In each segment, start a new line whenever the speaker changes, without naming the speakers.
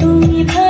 তুমি ভালো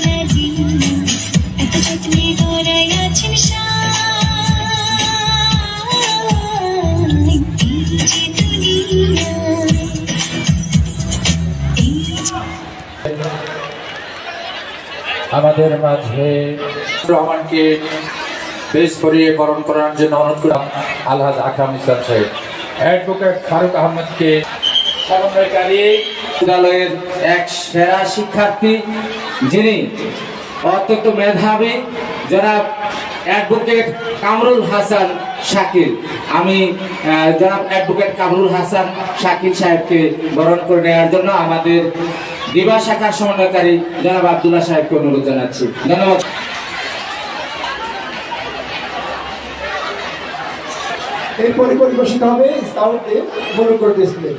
আমাদের মাঝে রহমানকে বেশ পরিয়ে বরণ করার জন্য অনুরোধ করলাম আলহাজ আকরাম ইসলাম সাহেব। অ্যাডভোকেট ফারুক আহমদকে সমন্বয়কারী
বিদ্যালয়ের এক সেরা শিক্ষার্থী যিনি অত্যন্ত মেধাবী। জনাব অ্যাডভোকেট কামরুল হাসান শাকির আমি জনাব অ্যাডভোকেট কামরুল হাসান শাকির সাহেবকে বরণ করে নেওয়ার জন্য আমাদের দিবা শাখার সমন্বয়কারী জনাব আবদুল্লাহ সাহেবকে অনুরোধ জানাচ্ছি। ধন্যবাদ।
এরপরে পরিবেশিত হবে স্কাউটদের বড় করে ডিসপ্লে